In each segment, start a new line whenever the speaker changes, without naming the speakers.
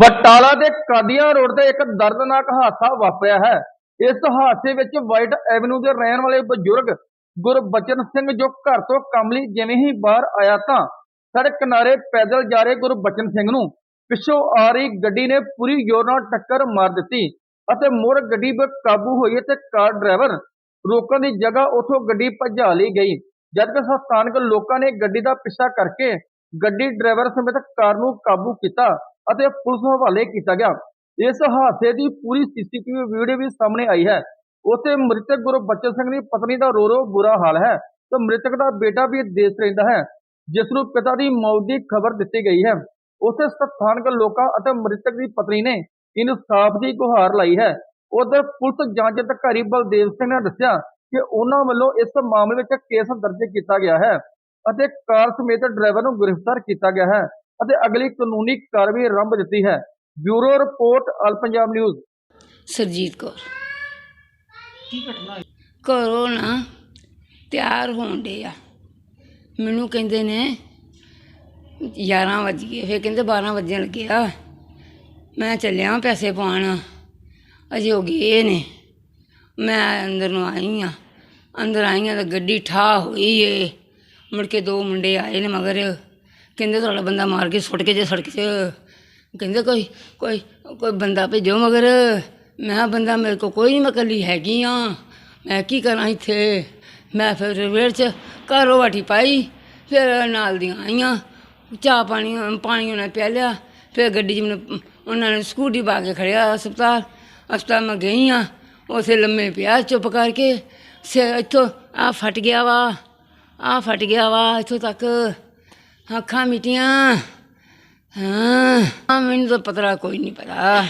ਬਟਾਲਾ ਦੇ ਕਾਦੀਆਂ ਰੋਡ ਤੇ ਇੱਕ ਦਰਦਨਾਕ ਹਾਦਸਾ ਵਾਪਰਿਆ ਹੈ। ਇਸ ਹਾਦਸੇ ਵਿੱਚ ਵਾਈਟ ਐਵਨਿਊ ਦੇ ਰਹਿਣ ਵਾਲੇ ਬਜ਼ੁਰਗ ਗੁਰਬਚਨ ਸਿੰਘ ਜੋ ਘਰ ਤੋਂ ਕੰਮ ਲਈ ਜਿਵੇਂ ਹੀ ਬਾਹਰ ਆਇਆ ਤਾਂ ਸੜਕ ਕਿਨਾਰੇ ਪੈਦਲ ਜਾ ਰਹੇ ਗੁਰਬਚਨ ਸਿੰਘ ਨੂੰ ਪਿੱਛੋਂ ਆ ਰਹੀ ਗੱਡੀ ਨੇ ਪੂਰੀ ਜ਼ੋਰ ਨਾਲ ਟੱਕਰ ਮਾਰ ਦਿੱਤੀ ਅਤੇ ਮੁੜ ਗੱਡੀ ਬੇਕਾਬੂ ਹੋਈ ਤੇ ਕਾਰ ਡਰਾਈਵਰ ਰੋਕਣ ਦੀ ਜਗ੍ਹਾ ਉਥੋਂ ਗੱਡੀ ਭਜਾ ਲਈ ਗਈ। ਜਦਕਿ ਸਥਾਨਕ ਲੋਕਾਂ ਨੇ ਗੱਡੀ ਦਾ ਪਿੱਛਾ ਕਰਕੇ ਗੱਡੀ ਡਰਾਈਵਰ ਸਮੇਤ ਕਾਰ ਨੂੰ ਕਾਬੂ ਕੀਤਾ ਅਤੇ ਪੁਲਿਸ ਹਵਾਲੇ ਕੀਤਾ ਗਿਆ। ਇਸ ਹਾਦਸੇ ਦੀ ਪੂਰੀ ਸੀਸੀਟੀਵੀ ਵੀਡੀਓ ਵੀ ਸਾਹਮਣੇ ਆਈ ਹੈ। ਉੱਥੇ ਮ੍ਰਿਤਕ ਗੁਰਬਚਨ ਸਿੰਘ ਦੀ ਪਤਨੀ ਦਾ ਰੋ ਰੋ ਬੁਰਾ ਹਾਲ ਹੈ। ਤੇ ਮ੍ਰਿਤਕ ਦਾ ਬੇਟਾ ਵੀ ਦੇਸ਼ ਰਹਿੰਦਾ ਹੈ ਜਿਸ ਨੂੰ ਪਿਤਾ ਦੀ ਮੌਤ ਦੀ ਖਬਰ ਦਿੱਤੀ ਗਈ ਹੈ। ਉੱਥੇ ਸਥਾਨਕ ਲੋਕਾਂ ਅਤੇ ਮ੍ਰਿਤਕ ਦੀ ਪਤਨੀ ਨੇ ਇਨਸਾਫ ਦੀ ਗੁਹਾਰ ਲਾਈ ਹੈ। ਉਧਰ ਪੁਲਿਸ ਜਾਂਚ ਅਧਿਕਾਰੀ ਬਲਦੇਵ ਸਿੰਘ ਨੇ ਦੱਸਿਆ ਕਿ ਉਹਨਾਂ ਵੱਲੋਂ ਇਸ ਮਾਮਲੇ ਵਿੱਚ ਕੇਸ ਦਰਜ ਕੀਤਾ ਗਿਆ ਹੈ ਅਤੇ ਕਾਰ ਸਮੇਤ ਡਰਾਈਵਰ ਨੂੰ ਗ੍ਰਿਫਤਾਰ ਕੀਤਾ ਗਿਆ ਹੈ। ਅਤੇ ਅਗਲੀ ਕਾਨੂੰਨੀ ਕਾਰਵਾਈ ਆਰੰਭ ਦਿੱਤੀ ਹੈ। Bureau report all Punjab news.
Surjit Kaur.
ਕੀ ਘਟਨਾ ਹੋਈ?
ਘਰੋਂ ਨਾ ਤਿਆਰ ਹੋਣ ਡੇ ਆ। ਮੈਨੂੰ ਕਹਿੰਦੇ ਨੇ 11 ਵਜ ਗਏ ਫਿਰ ਕਹਿੰਦੇ 12 ਵਜਣ ਲੱਗੇ ਆ। ਮੈਂ ਚੱਲਿਆ ਪੈਸੇ ਪਾਉਣ। ਅਜੇ ਹੋ ਗਏ ਨੇ। ਮੈਂ ਅੰਦਰ ਨੂੰ ਆਈ ਆ। ਅੰਦਰ ਆਈ ਆ ਤਾਂ ਗੱਡੀ ਠਾ ਹੋਈ ਏ। ਮੁੜ ਕੇ ਦੋ ਮੁੰਡੇ ਆਏ ਨੇ ਮਗਰ। ਕਹਿੰਦੇ ਤੁਹਾਡਾ ਬੰਦਾ ਮਾਰ ਕੇ ਸੁੱਟ ਕੇ ਜੇ ਸੜਕ 'ਚ, ਕਹਿੰਦੇ ਕੋਈ ਕੋਈ ਕੋਈ ਬੰਦਾ ਭੇਜੋ ਮਗਰ। ਮੈਂ ਕਿਹਾ, ਬੰਦਾ ਮੇਰੇ ਕੋ ਕੋਈ ਨਹੀਂ ਮੈਂ ਇਕੱਲੀ ਹੈਗੀ ਆ। ਮੈਂ ਕੀ ਕਰਾਂ ਇੱਥੇ? ਮੈਂ ਫਿਰ ਰਵੇੜ 'ਚ ਘਰੋਂ ਵਾਟੀ ਪਾਈ, ਫਿਰ ਨਾਲ ਦੀਆਂ ਆਈਆਂ। ਚਾਹ ਪਾਣੀ ਪਾਣੀ ਉਹਨਾਂ ਪਿਆ ਲਿਆ। ਫਿਰ ਗੱਡੀ 'ਚ ਮੈਨੂੰ, ਉਹਨਾਂ ਨੇ ਸਕੂਟੀ ਪਾ ਕੇ ਖੜਿਆ ਹਸਪਤਾਲ। ਹਸਪਤਾਲ ਮੈਂ ਗਈ ਆ, ਉਥੇ ਲੰਮੇ ਪਿਆ ਚੁੱਪ ਕਰਕੇ। ਸੇ ਇੱਥੋਂ ਆ ਫਟ ਗਿਆ ਵਾ, ਆ ਫਟ ਗਿਆ ਵਾ ਇੱਥੋਂ ਤੱਕ। ਅੱਖਾਂ ਮਿਟੀਆਂ। ਹਾਂ ਹਾਂ, ਮੈਨੂੰ ਤਾਂ ਪਤਰਾ ਕੋਈ ਨਹੀਂ ਪਤਾ।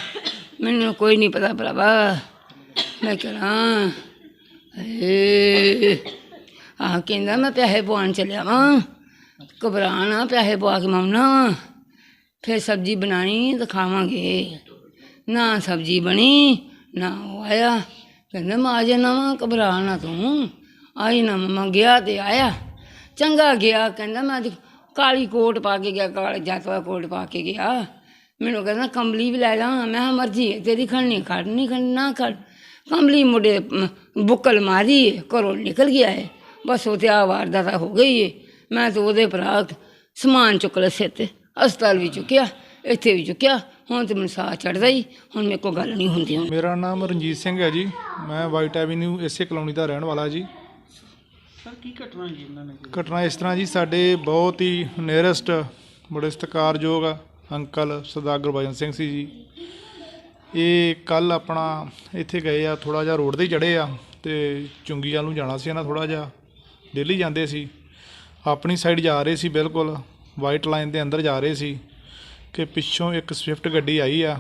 ਮੈਨੂੰ ਕੋਈ ਨਹੀਂ ਪਤਾ ਭਰਾਵਾ। ਮੈਂ ਕਰਾਂ। ਏ ਆ ਕਹਿੰਦਾ ਮੈਂ ਪੈਸੇ ਪਵਾਉਣ ਚੱਲਿਆ ਵਾਂ। ਘਬਰਾਣਾ ਪੈਸੇ ਪਵਾ ਕੇ ਮਾਉਣਾ ਫਿਰ ਸਬਜ਼ੀ ਬਣਾਣੀ ਤਾਂ ਖਾਵਾਂਗੇ ਨਾ ਸਬਜ਼ੀ ਬਣੀ ਨਾ ਉਹ ਆਇਆ। ਕਹਿੰਦਾ ਮੈਂ ਆ ਜਾਣਾ ਵਾਂ ਘਬਰਾਣਾ ਤੂੰ। ਆਈ ਨਾ ਮਮਾ ਗਿਆ ਤੇ ਆਇਆ। ਚੰਗਾ ਗਿਆ ਕਹਿੰਦਾ ਮੈਂ ਅੱਜ ਕਾਲੀ ਕੋਟ ਪਾ ਕੇ ਗਿਆ ਕਾਲੇ ਜਾਤਵਾ ਕੋਟ ਪਾ ਕੇ ਗਿਆ। ਮੈਨੂੰ ਕਹਿੰਦਾ ਕੰਬਲੀ ਵੀ ਲੈ ਜਾ ਮੈਂ ਕਿਹਾ ਮਰਜ਼ੀ ਹੈ ਤੇਰੀ ਖੜਨੀ ਖੜ ਨਹੀਂ ਖੜ ਨਾ ਖੜ। ਕੰਬਲੀ ਮੁੰਡੇ ਬੁੱਕਲ ਮਾਰੀ ਹੈ, ਘਰੋਂ ਨਿਕਲ ਗਿਆ ਹੈ ਬਸ ਉਹ ਤੇ ਆ ਵਾਰਦਾਤ ਹੋ ਗਈ ਹੈ ਮੈਂ ਤਾਂ ਉਹਦੇ ਭਰਾ ਸਮਾਨ ਚੁੱਕ ਲਿਆ ਸਿਰ ਤੇ ਹਸਪਤਾਲ ਵੀ ਚੁੱਕਿਆ ਇੱਥੇ ਵੀ ਚੁੱਕਿਆ। ਹੁਣ ਤੇ ਮੈਨੂੰ ਸਾਹ ਚੜਦਾ ਹੀ ਹੁਣ ਮੇਰੇ ਕੋਲ ਗੱਲ ਨਹੀਂ ਹੁੰਦੀ।
ਮੇਰਾ ਨਾਮ ਰਣਜੀਤ ਸਿੰਘ ਹੈ ਜੀ। ਮੈਂ ਵਾਈਟ ਐਵੀਨਿਊ ਇਸੇ ਕਲੋਨੀ ਦਾ ਰਹਿਣ ਵਾਲਾ ਜੀ।
ਸਰ, ਕੀ ਘਟਨਾ ਜੀ ਇਹਨਾਂ ਨੇ
ਘਟਨਾ ਇਸ ਤਰ੍ਹਾਂ ਜੀ, ਸਾਡੇ ਬਹੁਤ ਹੀ ਨੇਅਰੈਸਟ ਬੜੇ ਸਤਿਕਾਰਯੋਗ ਆ ਅੰਕਲ ਸਰਦਾਰ ਗੁਰਬਚਨ ਸਿੰਘ ਸੀ ਜੀ। ਇਹ ਕੱਲ ਆਪਣਾ ਇੱਥੇ ਗਏ ਆ ਥੋੜਾ ਜਿਹਾ ਰੋਡ ਤੇ ਹੀ ਚੜੇ ਆ ਤੇ ਚੁੰਗੀ ਨੂੰ ਜਾਣਾ ਸੀ ਇਹਨਾਂ ਥੋੜਾ ਜਿਹਾ। ਦਿੱਲੀ ਜਾਂਦੇ ਸੀ। ਆਪਣੀ ਸਾਈਡ ਜਾ ਰਹੇ ਸੀ ਬਿਲਕੁਲ ਵਾਈਟ ਲਾਈਨ ਦੇ ਅੰਦਰ ਜਾ ਰਹੇ ਸੀ ਕਿ ਪਿੱਛੋਂ ਇੱਕ ਸਵਿਫਟ ਗੱਡੀ ਆਈ ਆ,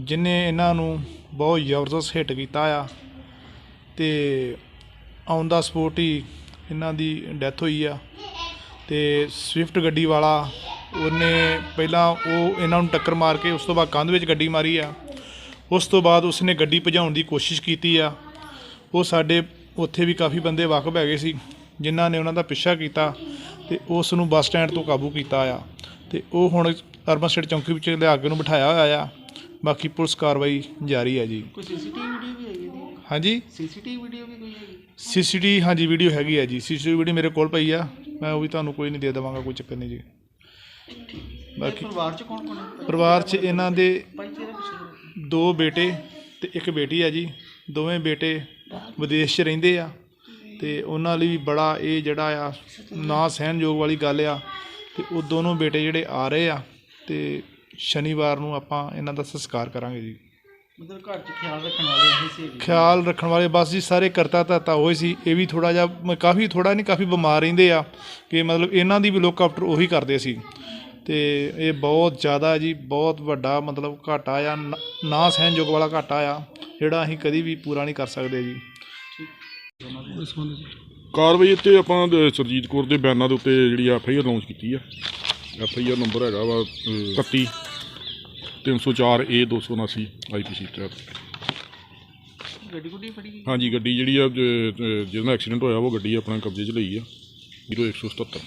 ਜਿਨੇ ਇਹਨਾਂ ਨੂੰ ਬਹੁਤ ਜ਼ਬਰਦਸਤ ਹਿੱਟ ਕੀਤਾ ਆ ਤੇ ਔਨ ਦਾ ਸਪੋਟ ਹੀ ਇਹਨਾਂ ਦੀ ਡੈਥ ਹੋਈ ਆ। ਤੇ ਸਵਿਫਟ ਗੱਡੀ ਵਾਲਾ ਉਹਨੇ ਪਹਿਲਾਂ ਉਹ ਇਹਨਾਂ ਨੂੰ ਟੱਕਰ ਮਾਰ ਕੇ ਉਸ ਤੋਂ ਬਾਅਦ ਕੰਧ ਵਿੱਚ ਗੱਡੀ ਮਾਰੀ ਆ। ਉਸ ਤੋਂ ਬਾਅਦ ਉਸਨੇ ਗੱਡੀ ਭਜਾਉਣ ਦੀ ਕੋਸ਼ਿਸ਼ ਕੀਤੀ ਆ। ਉਹ ਸਾਡੇ ਉੱਥੇ ਵੀ ਕਾਫੀ ਬੰਦੇ ਵਾਕਫ ਹੈਗੇ ਸੀ, ਜਿਨ੍ਹਾਂ ਨੇ ਉਹਨਾਂ ਦਾ ਪਿੱਛਾ ਕੀਤਾ ਤੇ ਉਸ ਨੂੰ ਬੱਸ ਸਟੈਂਡ ਤੋਂ ਕਾਬੂ ਕੀਤਾ ਆ। ਤੇ ਉਹ ਹੁਣ ਅਰਬਨ ਸਟੇਟ ਚੌਂਕੀ ਵਿੱਚ ਲਿਆ ਕੇ ਉਹਨੂੰ ਬਿਠਾਇਆ ਹੋਇਆ ਆ। ਬਾਕੀ ਪੁਲਿਸ ਕਾਰਵਾਈ ਜਾਰੀ ਹੈ ਜੀ।
ਕੋਈ ਸੀਸੀਟੀਵੀ ਜੀ
ਹਾਂਜੀ?
ਸੀਸੀਟੀਵੀ ਵੀਡੀਓ ਵੀ ਕੋਈ ਹੈਗੀ
ਸੀਸੀਟੀ ਹਾਂਜੀ ਵੀਡੀਓ ਹੈਗੀ ਹੈ ਜੀ। ਸੀਸੀਟੀ ਵੀਡੀਓ ਮੇਰੇ ਕੋਲ ਪਈ ਆ। ਮੈਂ ਉਹ ਵੀ ਤੁਹਾਨੂੰ ਕੋਈ ਨਹੀਂ ਦੇ ਦੇਵਾਂਗਾ ਕੋਈ ਚੱਕਰ ਨਹੀਂ ਜੀ।
ਇਹ
ਬਾਕੀ
ਪਰਿਵਾਰ ਚ ਕੌਣ ਕੌਣ ਹੈ?
ਪਰਿਵਾਰ 'ਚ ਇਹਨਾਂ ਦੇ
ਭਾਈ ਤੇਰੇ ਪਿੱਛੇ
ਦੋ ਬੇਟੇ ਤੇ ਇੱਕ ਬੇਟੀ ਆ ਜੀ। ਦੋਵੇਂ ਬੇਟੇ ਵਿਦੇਸ਼ 'ਚ ਰਹਿੰਦੇ ਆ ਤੇ ਉਹਨਾਂ ਲਈ ਵੀ ਬੜਾ ਇਹ ਜਿਹੜਾ ਆ ਨਾ ਸਹਿਣਯੋਗ ਵਾਲੀ ਗੱਲ ਆ ਤੇ ਉਹ ਦੋਨੋਂ ਬੇਟੇ ਜਿਹੜੇ ਆ ਰਹੇ ਆ ਤੇ ਸ਼ਨੀਵਾਰ ਨੂੰ ਆਪਾਂ ਇਹਨਾਂ ਦਾ ਸੰਸਕਾਰ ਕਰਾਂਗੇ ਜੀ।
ਮਤਲਬ ਘਰ ਚ ਖਿਆਲ ਰੱਖਣ ਵਾਲੇ ਇਹ ਸੀ
ਖਿਆਲ ਰੱਖਣ ਵਾਲੇ ਬਸ ਜੀ ਸਾਰੇ ਕਰਤਾ ਧਰਤਾ ਹੋਏ ਸੀ। ਇਹ ਵੀ ਥੋੜਾ ਜਿਹਾ ਮ- ਕਾਫੀ ਥੋੜਾ ਨਹੀਂ ਕਾਫੀ ਬਿਮਾਰ ਰਹਿੰਦੇ ਆ ਕਿ ਮਤਲਬ ਇਹਨਾਂ ਦੀ ਵੀ ਲੋਕ ਆਫਟਰ ਉਹੀ ਕਰਦੇ ਸੀ। ਤੇ ਇਹ ਬਹੁਤ ਜ਼ਿਆਦਾ ਜੀ ਬਹੁਤ ਵੱਡਾ ਮਤਲਬ ਘਾਟਾ ਆ ਨ- ਨਾ ਸਹਿਣਯੋਗ ਵਾਲਾ ਘਾਟਾ ਆ ਜਿਹੜਾ ਅਸੀਂ ਕਦੀ ਵੀ ਪੂਰਾ ਨਹੀਂ ਕਰ ਸਕਦੇ ਜੀ।
ਕਾਰਵਾਈ ਇੱਥੇ ਆਪਾਂ ਅ, ਸਰਜੀਤ ਕੌਰ ਦੇ ਬਿਆਨਾਂ ਦੇ ਉੱਤੇ ਜਿਹੜੀ ਐਫ ਆਈ ਆਰ ਲਾਂਚ ਕੀਤੀ ਆ। ਐਫ ਆਈ ਆਰ ਨੰਬਰ ਹੈਗਾ ਵਾ ਅ, 31 304 ਏ 279 ਆਈਪੀਸੀ ਤਹਿਤ
ਗੱਡੀ ਗੁੱਡੀ ਫੜੀ ਗਈ?
ਹਾਂਜੀ ਗੱਡੀ ਜਿਹੜੀ ਆ ਜ- ਜ- ਜਿਹਦੇ ਨਾਲ ਐਕਸੀਡੈਂਟ ਹੋਇਆ ਉਹ ਗੱਡੀ ਆਪਣਾ ਕਬਜ਼ੇ 'ਚ ਲਈ ਆ। 0177